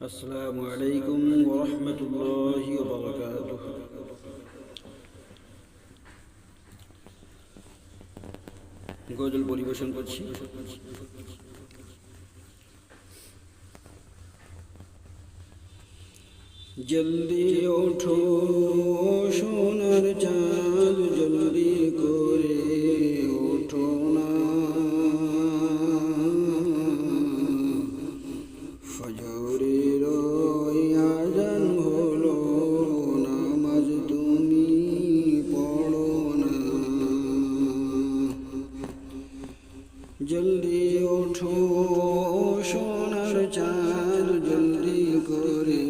আসসালামু আলাইকুম ওরহমতুল্লাহি ওবরাকাতুহ গজল পরিবেশন করছি জলদি ওঠো সোনার চাঁদ জলদি ওঠো, সোনার চাঁদ, জলদি করে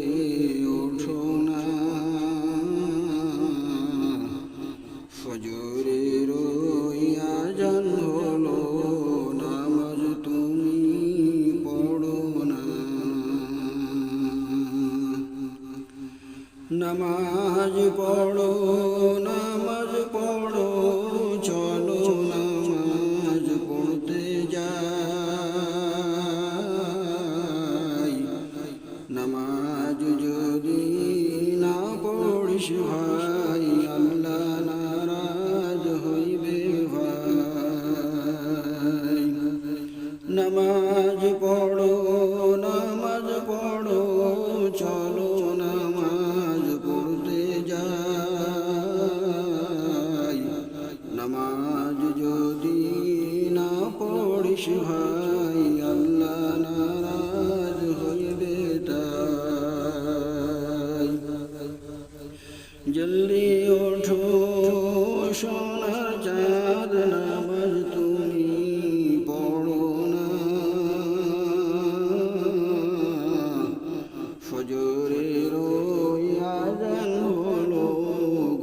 ওঠো না। ফজরের আজান হলো, নামাজ তুমি পড়ো না। নামাজ পড়ো নামাজ নামাজ যদি না পড়িস ভাই আল্লাহ নারাজ হইবে ভাই নামাজ পড়ো নামাজ পড়ো চলো নামাজ পড়তে যাই নামাজ যদি না পড়িস ভাই। ফজরের আজান হলো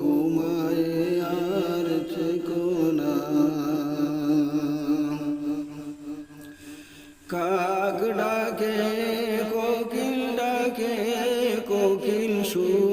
ঘুমায় আর থেকো কাক ডাকে কোকিল ডাকে কোকিল সুর